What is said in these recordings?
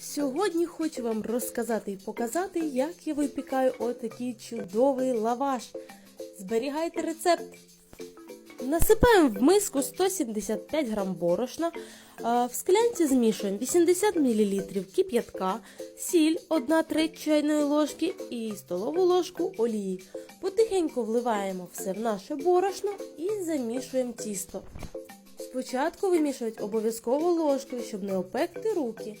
Сьогодні хочу вам розказати і показати, як я випікаю отакий чудовий лаваш. Зберігайте рецепт. Насипаємо в миску 175 грам борошна, в склянці змішуємо 80 мл кип'ятка, сіль 1 треть чайної ложки і столову ложку олії. Потихеньку вливаємо все в наше борошно і замішуємо тісто. Спочатку вимішувати обов'язково ложкою, щоб не опекти руки.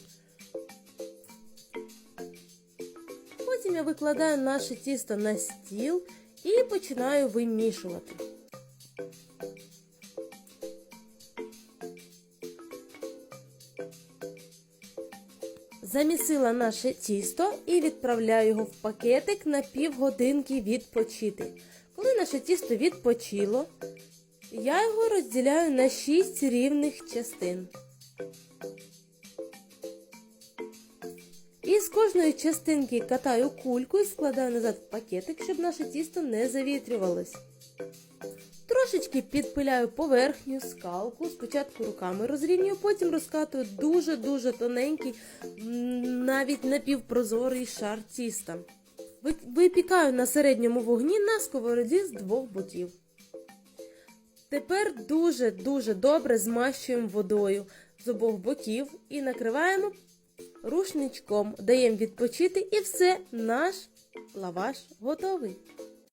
Потім я викладаю наше тісто на стіл і починаю вимішувати. Замісила наше тісто і відправляю його в пакетик на півгодинки відпочити. Коли наше тісто відпочило, я його розділяю на 6 рівних частин. І з кожної частинки катаю кульку і складаю назад в пакетик, щоб наше тісто не завітрювалось. Трошечки підпиляю поверхню, скалку, спочатку руками розрівнюю, потім розкатую дуже-дуже тоненький, навіть напівпрозорий шар тіста. Випікаю на середньому вогні на сковороді з двох боків. Тепер дуже-дуже добре змащуємо водою з обох боків і накриваємо рушничком, даємо відпочити і все, наш лаваш готовий.